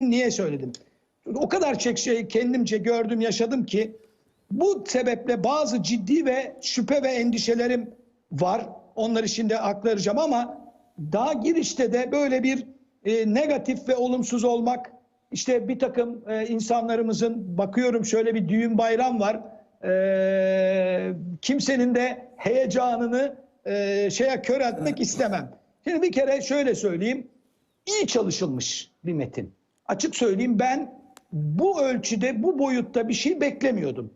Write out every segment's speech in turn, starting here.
niye söyledim? O kadar çok şey kendimce gördüm, yaşadım ki bu sebeple bazı ciddi ve şüphe ve endişelerim var. Onları şimdi aktaracağım ama daha girişte de böyle bir e, negatif ve olumsuz olmak işte bir takım e, insanlarımızın bakıyorum şöyle bir düğün bayram var. E, kimsenin de heyecanını e, şeye kör etmek istemem. Şimdi bir kere şöyle söyleyeyim. İyi çalışılmış bir metin. Açık söyleyeyim ben bu ölçüde, bu boyutta bir şey beklemiyordum.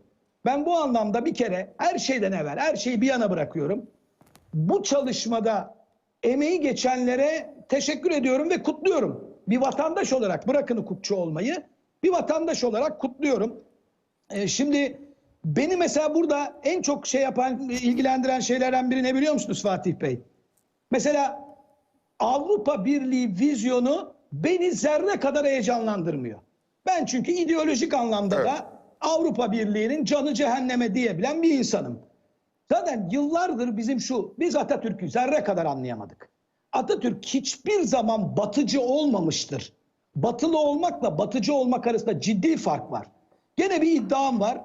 Ben bu anlamda bir kere her şeyden evvel, her şeyi bir yana bırakıyorum. Bu çalışmada emeği geçenlere teşekkür ediyorum ve kutluyorum. Bir vatandaş olarak bırakın hukukçu olmayı, bir vatandaş olarak kutluyorum. Ee, şimdi beni mesela burada en çok şey yapan, ilgilendiren şeylerden biri ne biliyor musunuz Fatih Bey? Mesela Avrupa Birliği vizyonu beni zerre kadar heyecanlandırmıyor. Ben çünkü ideolojik anlamda Evet. da Avrupa Birliği'nin canı cehenneme diyebilen bir insanım. Zaten yıllardır bizim şu, biz Atatürk'ü zerre kadar anlayamadık. Atatürk hiçbir zaman batıcı olmamıştır. Batılı olmakla batıcı olmak arasında ciddi fark var. Gene bir iddiam var.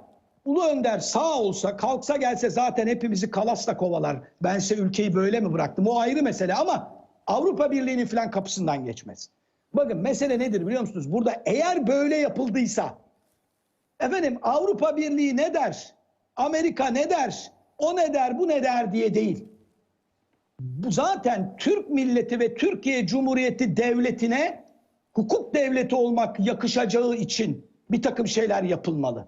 Ulu Önder sağ olsa, kalksa gelse zaten hepimizi kalasla kovalar. Ben size ülkeyi böyle mi bıraktım? O ayrı mesele ama Avrupa Birliği'nin falan kapısından geçmez. Bakın mesele nedir biliyor musunuz? Burada eğer böyle yapıldıysa Efendim Avrupa Birliği ne der? Amerika ne der? O ne der, bu ne der diye değil. Bu zaten Türk milleti ve Türkiye Cumhuriyeti devletine hukuk devleti olmak yakışacağı için bir takım şeyler yapılmalı.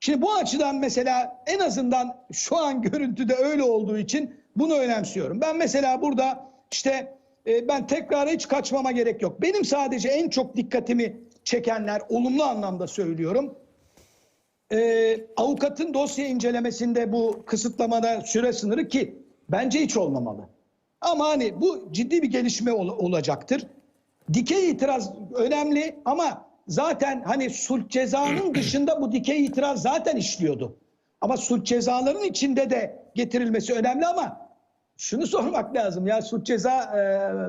Şimdi bu açıdan mesela en azından şu an görüntüde öyle olduğu için bunu önemsiyorum. Ben mesela burada işte e, ben tekrara hiç kaçmama gerek yok. Benim sadece en çok dikkatimi çekenler olumlu anlamda söylüyorum. Ee, avukatın dosya incelemesinde bu kısıtlamada süre sınırı ki bence hiç olmamalı. Ama hani bu ciddi bir gelişme ol- olacaktır. Dikey itiraz önemli ama zaten hani sulh cezanın dışında bu dikey itiraz zaten işliyordu. Ama sulh cezaların içinde de getirilmesi önemli ama şunu sormak lazım ya sulh ceza e,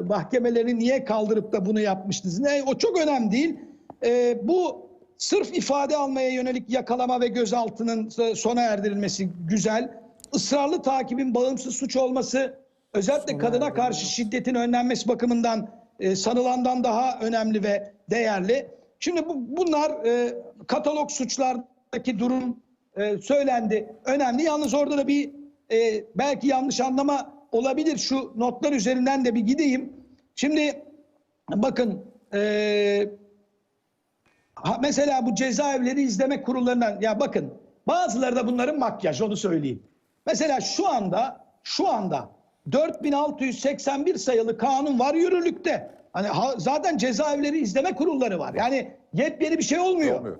mahkemeleri niye kaldırıp da bunu yapmıştınız? Ne, o çok önemli değil. E, bu sırf ifade almaya yönelik yakalama ve gözaltının so- sona erdirilmesi güzel. Israrlı takibin bağımsız suç olması özellikle kadına karşı şiddetin önlenmesi bakımından e, sanılandan daha önemli ve değerli. Şimdi bu, bunlar e, katalog suçlardaki durum e, söylendi. Önemli. Yalnız orada da bir e, belki yanlış anlama olabilir. Şu notlar üzerinden de bir gideyim. Şimdi bakın e, mesela bu cezaevleri izleme kurullarından ya bakın bazıları da bunların makyaj onu söyleyeyim. Mesela şu anda şu anda 4681 sayılı kanun var yürürlükte. Hani ha- zaten cezaevleri izleme kurulları var. Yani yepyeni bir şey olmuyor. Olmuyor.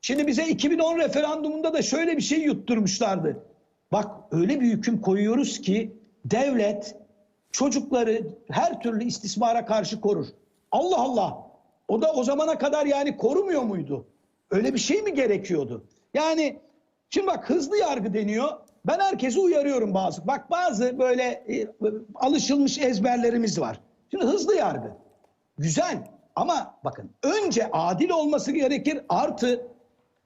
Şimdi bize 2010 referandumunda da şöyle bir şey yutturmuşlardı. Bak öyle bir hüküm koyuyoruz ki devlet çocukları her türlü istismara karşı korur. Allah Allah. O da o zamana kadar yani korumuyor muydu? Öyle bir şey mi gerekiyordu? Yani şimdi bak hızlı yargı deniyor. Ben herkesi uyarıyorum bazı. Bak bazı böyle e, alışılmış ezberlerimiz var. Şimdi hızlı yargı. Güzel ama bakın önce adil olması gerekir artı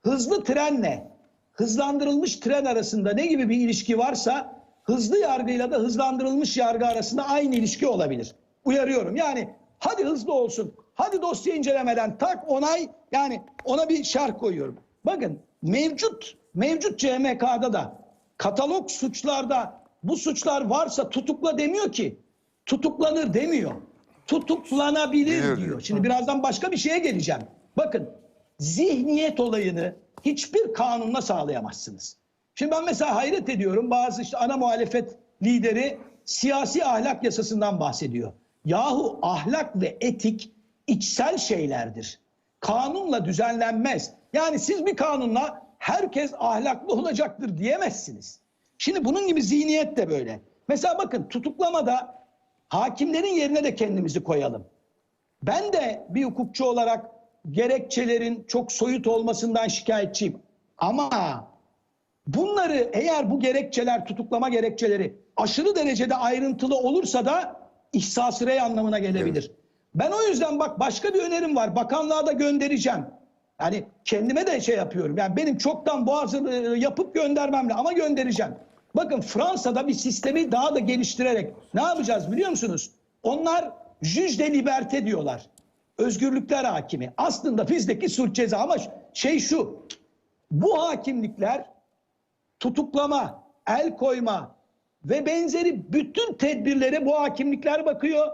hızlı trenle hızlandırılmış tren arasında ne gibi bir ilişki varsa hızlı yargıyla da hızlandırılmış yargı arasında aynı ilişki olabilir. Uyarıyorum yani hadi hızlı olsun hadi dosya incelemeden tak onay yani ona bir şarh koyuyorum. Bakın mevcut mevcut CMK'da da katalog suçlarda bu suçlar varsa tutukla demiyor ki tutuklanır demiyor. Tutuklanabilir diyor. diyor. Şimdi birazdan başka bir şeye geleceğim. Bakın zihniyet olayını hiçbir kanunla sağlayamazsınız. Şimdi ben mesela hayret ediyorum bazı işte ana muhalefet lideri siyasi ahlak yasasından bahsediyor. Yahu ahlak ve etik içsel şeylerdir. Kanunla düzenlenmez. Yani siz bir kanunla herkes ahlaklı olacaktır diyemezsiniz. Şimdi bunun gibi zihniyet de böyle. Mesela bakın tutuklamada hakimlerin yerine de kendimizi koyalım. Ben de bir hukukçu olarak gerekçelerin çok soyut olmasından şikayetçiyim. Ama bunları eğer bu gerekçeler, tutuklama gerekçeleri aşırı derecede ayrıntılı olursa da ihsas rey anlamına gelebilir. Ben o yüzden bak başka bir önerim var. Bakanlığa da göndereceğim. Yani kendime de şey yapıyorum. Yani benim çoktan boğazı e, yapıp göndermemle ama göndereceğim. Bakın Fransa'da bir sistemi daha da geliştirerek ne yapacağız biliyor musunuz? Onlar juge de liberté diyorlar. Özgürlükler hakimi. Aslında bizdeki suç ceza ama şey şu. Bu hakimlikler tutuklama, el koyma ve benzeri bütün tedbirlere bu hakimlikler bakıyor.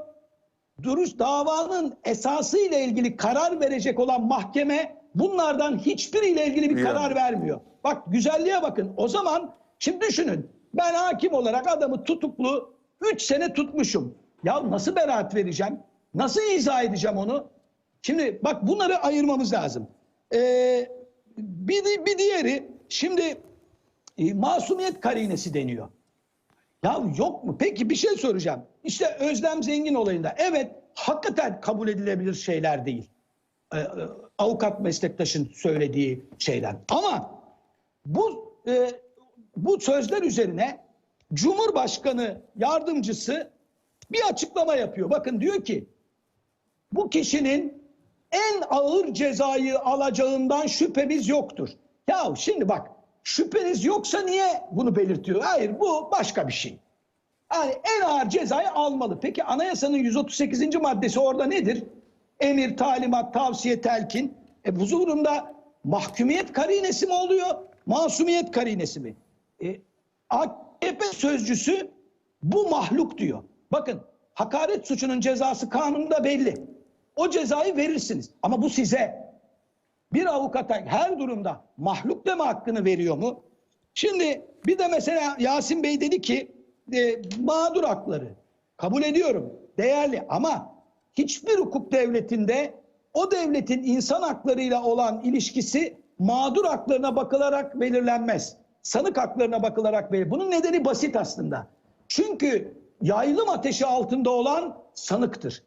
Duruş davanın esası ile ilgili karar verecek olan mahkeme bunlardan hiçbiriyle ilgili bir karar vermiyor. Bak güzelliğe bakın. O zaman şimdi düşünün. Ben hakim olarak adamı tutuklu 3 sene tutmuşum. Ya nasıl beraat vereceğim? Nasıl izah edeceğim onu? Şimdi bak bunları ayırmamız lazım. Ee, bir, bir diğeri şimdi e, masumiyet karinesi deniyor. Ya yok mu? Peki bir şey soracağım. İşte Özlem Zengin olayında evet hakikaten kabul edilebilir şeyler değil. Ee, e, avukat meslektaşın söylediği şeyler. Ama bu e, bu sözler üzerine Cumhurbaşkanı yardımcısı bir açıklama yapıyor. Bakın diyor ki bu kişinin en ağır cezayı alacağından şüphemiz yoktur. Ya şimdi bak şüpheniz yoksa niye bunu belirtiyor? Hayır bu başka bir şey. Yani en ağır cezayı almalı. Peki anayasanın 138. maddesi orada nedir? Emir, talimat, tavsiye, telkin. E bu durumda mahkumiyet karinesi mi oluyor? Masumiyet karinesi mi? E, AKP sözcüsü bu mahluk diyor. Bakın hakaret suçunun cezası kanunda belli. O cezayı verirsiniz. Ama bu size bir avukata her durumda mahluk deme hakkını veriyor mu? Şimdi bir de mesela Yasin Bey dedi ki e, mağdur hakları kabul ediyorum değerli ama hiçbir hukuk devletinde o devletin insan haklarıyla olan ilişkisi mağdur haklarına bakılarak belirlenmez. Sanık haklarına bakılarak belirlenir. Bunun nedeni basit aslında. Çünkü yaylım ateşi altında olan sanıktır.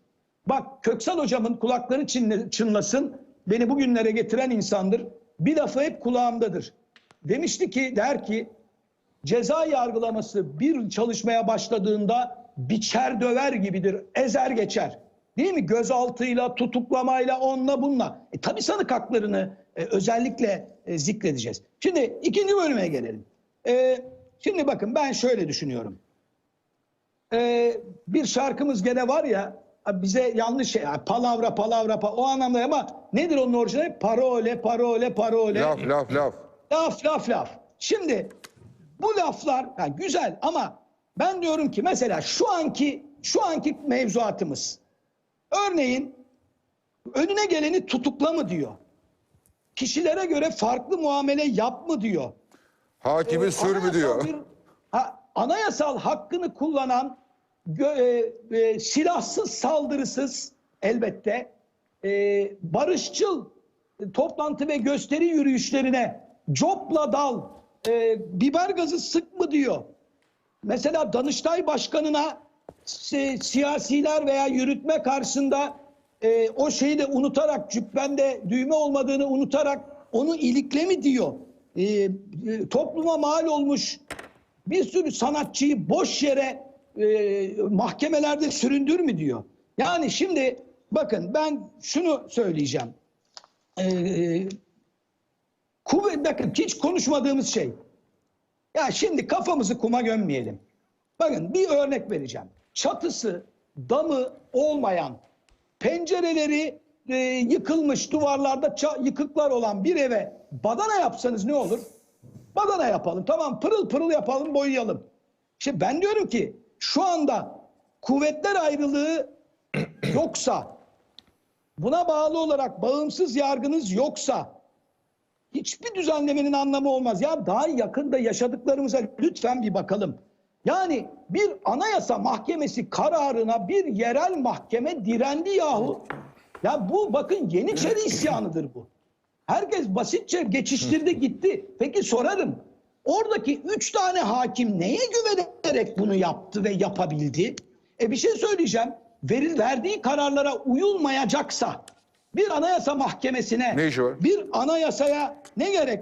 Bak Köksal hocamın kulakları çınla- çınlasın beni bugünlere getiren insandır. Bir lafı hep kulağımdadır. Demişti ki der ki ceza yargılaması bir çalışmaya başladığında biçer döver gibidir. Ezer geçer. Değil mi? Gözaltıyla, tutuklamayla, onunla bununla. E tabii sanık haklarını e, özellikle e, zikredeceğiz. Şimdi ikinci bölüme gelelim. E, şimdi bakın ben şöyle düşünüyorum. E, bir şarkımız gene var ya bize yanlış şey, yani palavra palavra pa- o anlamda ama nedir onun orijinali? Parole, parole, parole. Laf laf laf. Laf laf laf. Şimdi bu laflar ha, güzel ama ben diyorum ki mesela şu anki şu anki mevzuatımız örneğin önüne geleni tutukla mı diyor. Kişilere göre farklı muamele yap mı diyor. Hakimi sür mü diyor. bir- ha, anayasal hakkını kullanan e, e, silahsız saldırısız elbette e, barışçıl e, toplantı ve gösteri yürüyüşlerine copla dal e, biber gazı sık mı diyor. Mesela Danıştay Başkanı'na si- siyasiler veya yürütme karşısında e, o şeyi de unutarak cübbende düğme olmadığını unutarak onu ilikle mi diyor. E, e, topluma mal olmuş bir sürü sanatçıyı boş yere e, mahkemelerde süründür mü diyor. Yani şimdi bakın ben şunu söyleyeceğim. E, kuvvet, bakın hiç konuşmadığımız şey. Ya şimdi kafamızı kuma gömmeyelim. Bakın bir örnek vereceğim. Çatısı, damı olmayan, pencereleri e, yıkılmış, duvarlarda yıkıklar olan bir eve badana yapsanız ne olur? Badana yapalım. Tamam pırıl pırıl yapalım, boyayalım. İşte ben diyorum ki şu anda kuvvetler ayrılığı yoksa, buna bağlı olarak bağımsız yargınız yoksa, hiçbir düzenlemenin anlamı olmaz. Ya daha yakında yaşadıklarımıza lütfen bir bakalım. Yani bir anayasa mahkemesi kararına bir yerel mahkeme direndi yahu. Ya bu bakın Yeniçeri isyanıdır bu. Herkes basitçe geçiştirdi gitti. Peki sorarım. Oradaki üç tane hakim neye güvenerek bunu yaptı ve yapabildi? E bir şey söyleyeceğim. Veril, verdiği kararlara uyulmayacaksa bir anayasa mahkemesine Ne bir anayasaya ne gerek